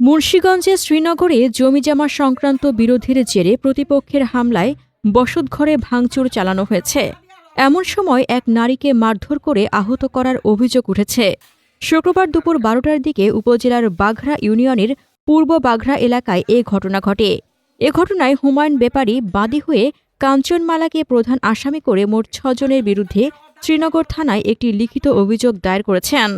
মুন্সীগঞ্জে শ্রীনগরে জমিজমা সংক্রান্ত বিরোধের জেরে প্রতিপক্ষের হামলায় বসতঘরে ভাঙচুর চালানো হয়েছে। এমন সময় এক নারীকে মারধর করে আহত করার অভিযোগ উঠেছে। শুক্রবার দুপুর বারোটার দিকে উপজেলার বাঘরা ইউনিয়নের পূর্ব বাঘরা এলাকায় এ ঘটনা ঘটে। এ ঘটনায় হুমায়ুন ব্যাপারী বাদী হয়ে কাঞ্চনমালাকে প্রধান আসামি করে মোট ছজনের বিরুদ্ধে শ্রীনগর থানায় একটি লিখিত অভিযোগ দায়ের করেছেন।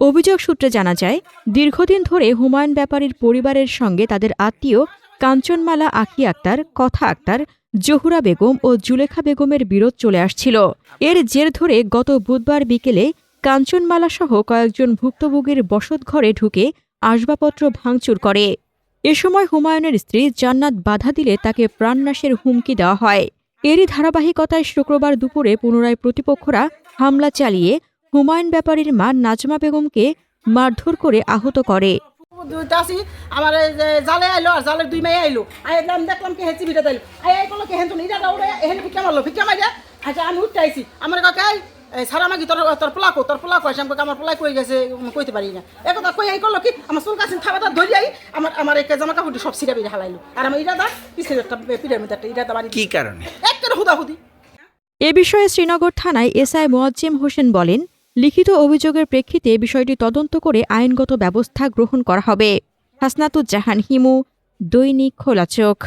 অভিযোগ সূত্রে জানা যায়, দীর্ঘদিন ধরে হুমায়ুন ব্যাপারীর পরিবারের সঙ্গে তাদের আত্মীয় কাঞ্চনমালা আখি আক্তার, কথা আক্তার, জহুরা বেগম ও জুলেখা বেগমের বিরোধ চলে আসছিল। এর জের ধরে গত বুধবার বিকেলে কাঞ্চনমালা সহ কয়েকজন ভুক্তভোগীর বসতঘরে ঢুকে আসবাবপত্র ভাঙচুর করে। এ সময় হুমায়ুনের স্ত্রী জান্নাত বাধা দিলে তাকে প্রাণনাশের হুমকি দেওয়া হয়। এরই ধারাবাহিকতায় শুক্রবার দুপুরে পুনরায় প্রতিপক্ষরা হামলা চালিয়ে হুমায়ুন ব্যাপারীর মা নাজমা বেগমকে মারধর করে আহত করে। আমার জালে আইলো আর জালের দুই মাই আইলো। আই একদম দেখলাম কে হেঁচি ভিটা দিল আই এই করল কে হেঁতুন ইটা উড়ে এখানে ভিক্ষা মারলো ভিক্ষা মারিয়া আচ্ছা আমি উঠতে আইছি। আমার কাকা এই সারা মাগি তোর তোর পোলাকো তোর পোলাকো আছে। আমাকে আমার পোলাই কই গেছে আমি কইতে পারি না। এ কথা কই এই করল কি? আমার চুল কাছে থাবা ধরি আই। আমার আমার এক জামা কাপড় সব সিরা বিরা হালাইলো। আর আমার ইটা দা পিছের একটা পিঠের মধ্যে একটা ইটা দা বাড়ি কি কারণে? একের হুদা হুদি এ বিষয়ে শ্রীনগর থানায় এসআই মোয়াজ্জেম হোসেন বলেন লিখিত অভিযোগের প্রেক্ষিতে বিষয়টি তদন্ত করে আইনগত ব্যবস্থা গ্রহণ করা হবে। হাসনাতুজ্জাহান হিমু, দৈনিক খোলা চোখ